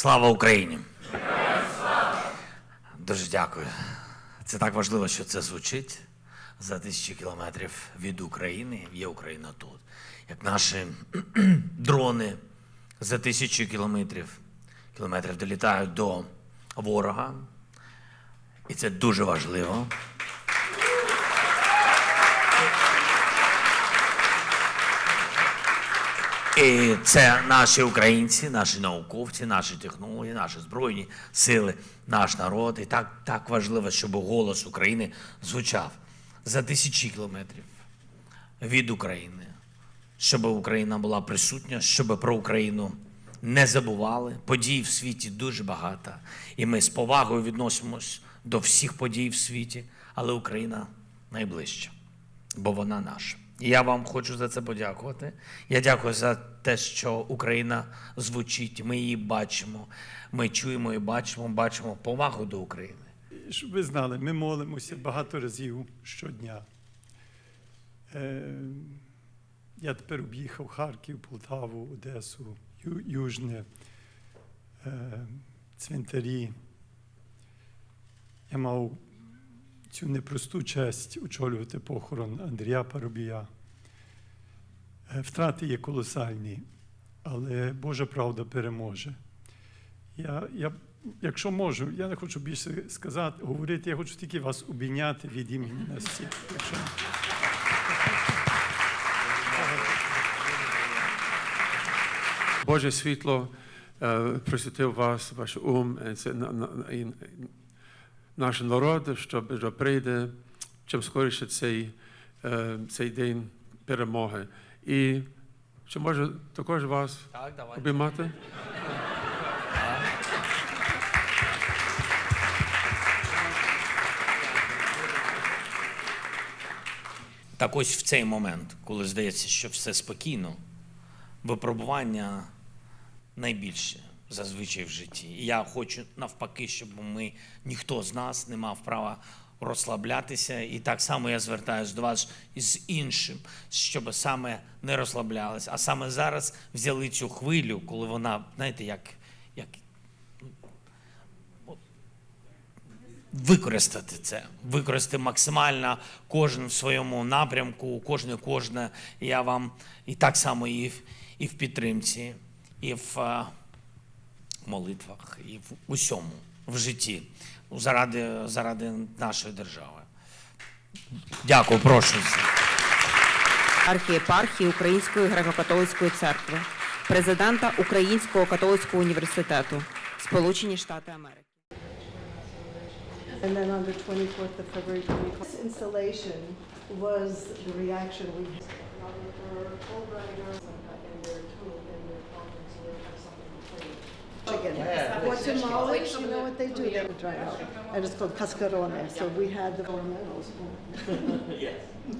Слава Україні! Дуже дякую. Це так важливо, що це звучить за тисячі кілометрів від України. Є Україна тут. Як наші дрони за тисячі кілометрів, кілометрів долітають до ворога. І це дуже важливо. І це наші українці, наші науковці, наші технології, наші збройні сили, наш народ. І так, так важливо, щоб голос України звучав за тисячі кілометрів від України, щоб Україна була присутня, щоб про Україну не забували. Подій в світі дуже багато. І ми з повагою відносимось до всіх подій в світі, але Україна найближча бо вона наша. Я вам хочу за це подякувати. Я дякую за те, що Україна звучить. Ми її бачимо. Ми чуємо і бачимо, бачимо повагу до України. Щоб ви знали, ми молимося багато разів щодня. Е, я тепер об'їхав Харків, Полтаву, Одесу, Ю- Южне, е, цвинтарі. Я мав цю непросту честь очолювати похорон Андрія Парубія. Е, Втрати є колосальні, але Божа правда переможе. Я, я, якщо можу, я не хочу більше сказати, говорити, я хочу тільки вас обійняти від імені Насті. Якщо... Боже світло е, просвітив вас, ваш ум, е, наш народ, щоб, щоб прийде чим скоріше цей, е, цей день перемоги. І чи може також вас Так, обіймати? Так ось в цей момент, коли здається, що все спокійно, випробування найбільше зазвичай в житті. І я хочу навпаки, щоб ми ніхто з нас не мав права розслаблятися. І так само я звертаюся до вас із іншим, щоб саме не розслаблялися, а саме зараз взяли цю хвилю, коли вона, знаєте, як, як використати це, використати максимально кожен в своєму напрямку, кожне кожне. Я вам і так само і в, і в підтримці, і в е, молитвах, і в усьому в житті заради, заради нашої держави. Дякую, прошу. архієпархії Української греко-католицької церкви, президента Українського католицького університету, Сполучені Штати Америки. And then on the 24th of February, 20 This installation was the reaction we had. Play. chicken. Guatemalans, you know what they do? They dry out. And it's called cascarone. So we had the four medals.